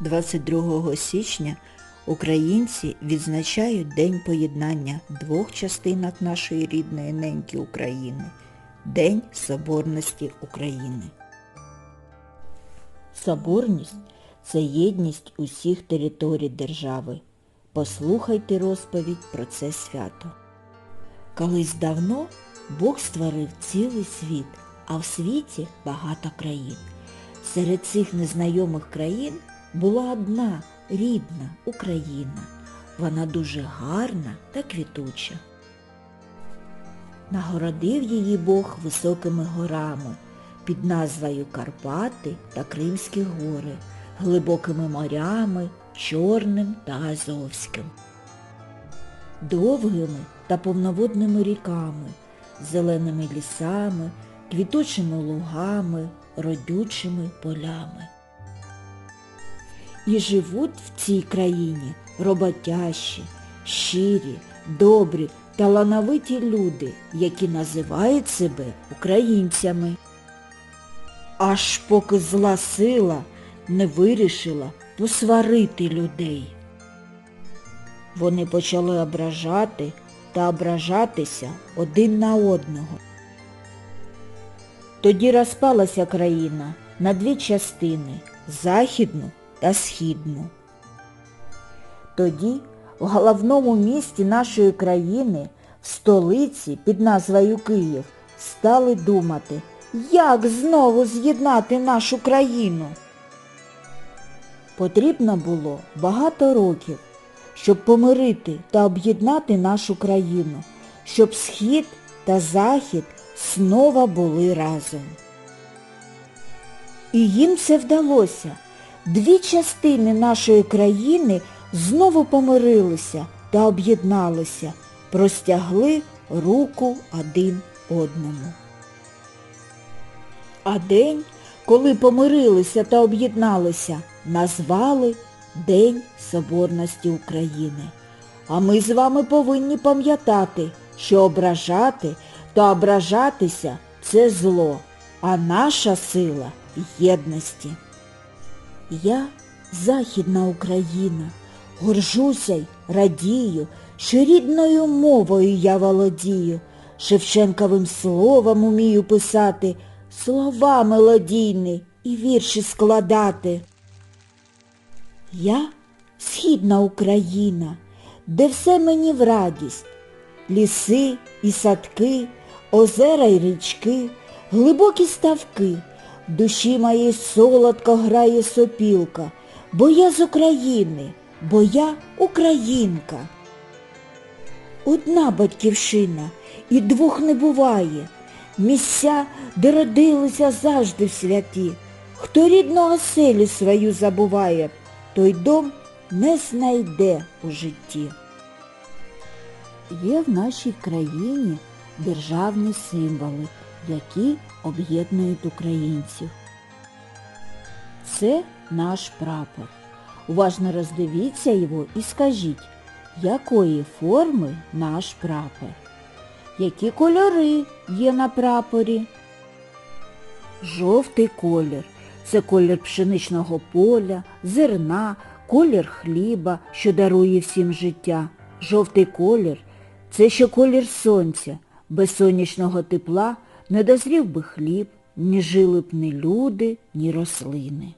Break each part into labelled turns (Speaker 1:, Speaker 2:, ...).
Speaker 1: 22 січня українці відзначають День поєднання двох частинок нашої рідної неньки України – День Соборності України. Соборність – це єдність усіх територій держави. Послухайте розповідь про це свято. Колись давно Бог створив цілий світ, а в світі багато країн. Серед цих незнайомих країн була одна рідна Україна. Вона дуже гарна та квітуча. Нагородив її Бог високими горами під назвою Карпати та Кримські гори, глибокими морями, Чорним та Азовським, довгими та повноводними ріками, зеленими лісами, квітучими лугами, родючими полями. І живуть в цій країні роботящі, щирі, добрі, талановиті люди, які називають себе українцями. Аж поки зла сила не вирішила посварити людей. Вони почали ображати та ображатися один на одного. Тоді розпалася країна на дві частини західну та східну. Тоді в головному місті нашої країни, в столиці під назвою Київ, стали думати, як знову з'єднати нашу країну. Потрібно було багато років, щоб помирити та об'єднати нашу країну, щоб схід та захід знову були разом. І їм це вдалося. Дві частини нашої країни знову помирилися та об'єдналися, простягли руку один одному. А день, коли помирилися та об'єдналися, назвали День Соборності України. А ми з вами повинні пам'ятати, що ображати та ображатися це зло, а наша сила єдності. Я Західна Україна, горжуся й радію, що рідною мовою я володію, Шевченковим словом умію писати, слова мелодійні і вірші складати. Я Східна Україна, де все мені в радість, ліси і садки, озера й річки, глибокі ставки, душі моїй солодко грає сопілка, бо я з України, бо я українка. Одна батьківщина і двох не буває, місця, де родилися завжди святі. Хто рідну оселю свою забуває, той дом не знайде у житті. Є в нашій країні державні символи, які об'єднують українців. Це наш прапор. Уважно роздивіться його і скажіть, якої форми наш прапор? Які кольори є на прапорі? Жовтий колір це колір пшеничного поля, зерна, колір хліба, що дарує всім життя. Жовтий колір це ще колір сонця. Без сонячного тепла не дозрів би хліб, ні жили б ні люди, ні рослини.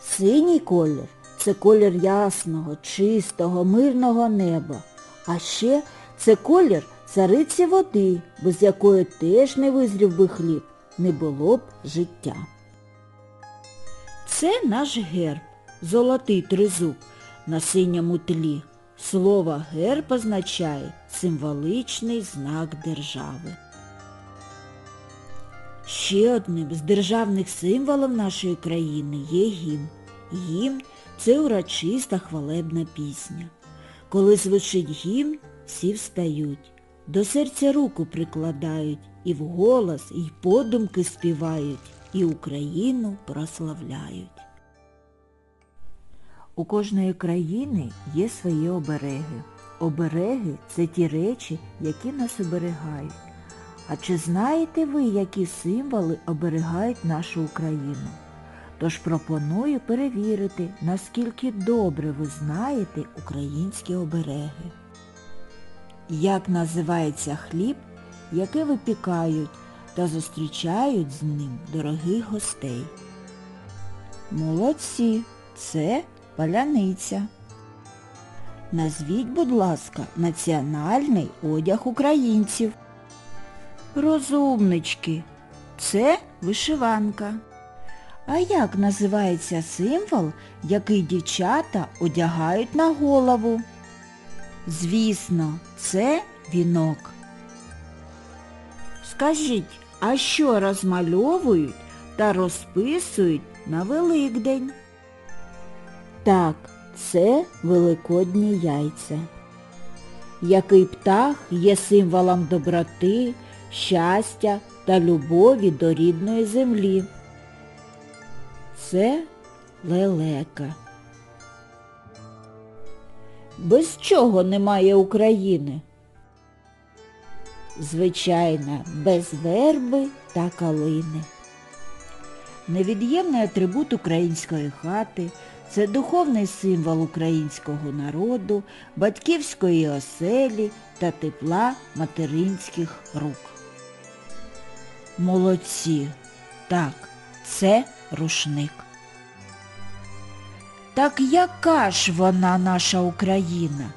Speaker 1: Синій колір це колір ясного, чистого, мирного неба. А ще це колір цариці води, без якої теж не визрів би хліб, не було б життя. Це наш герб, золотий тризуб на синьому тлі. Слово герб означає символичний знак держави. Ще одним з державних символів нашої країни є гімн. Гімн – це урочиста хвалебна пісня. Коли звучить гімн, всі встають, до серця руку прикладають, і вголос, і подумки співають, і Україну прославляють. У кожної країни є свої обереги. Обереги – це ті речі, які нас оберігають. А чи знаєте ви, які символи оберігають нашу Україну? Тож пропоную перевірити, наскільки добре ви знаєте українські обереги. Як називається хліб, який випікають та зустрічають з ним дорогих гостей? Молодці, це паляниця. Назвіть, будь ласка, національний одяг українців. Розумнички, це вишиванка. А як називається символ, який дівчата одягають на голову? Звісно, це вінок. Скажіть, а що розмальовують та розписують на Великдень? Так, це великодні яйця. Який птах є символом доброти, щастя та любові до рідної землі? Це лелека. Без чого немає України? Звичайно, без верби та калини. Невід'ємний атрибут української хати – це духовний символ українського народу, батьківської оселі та тепла материнських рук. Молодці! Так, це рушник. Так яка ж вона наша Україна?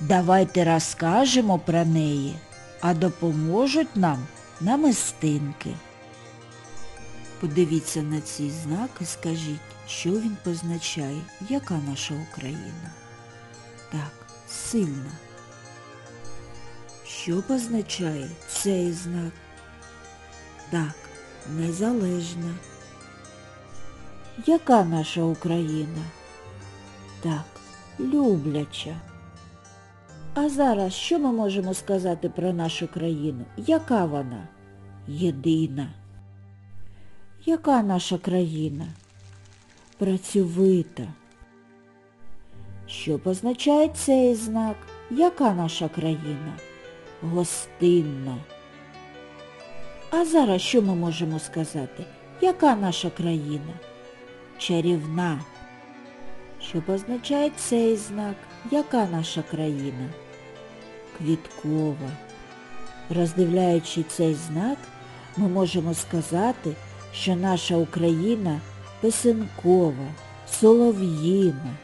Speaker 1: Давайте розкажемо про неї, а допоможуть нам намистинки. Подивіться на цей знак і скажіть, що він позначає, яка наша Україна? Так, сильна. Що позначає цей знак? Так, незалежна. Яка наша Україна? Так, любляча. А зараз що ми можемо сказати про нашу країну? Яка вона? Єдина. Яка наша країна? Працьовита. Що позначає цей знак? Яка наша країна? Гостинна. А зараз що ми можемо сказати? Яка наша країна? Чарівна. Що позначає цей знак? Яка наша країна? Квіткова. Роздивляючи цей знак, ми можемо сказати, що наша Україна писанкова, солов'їна,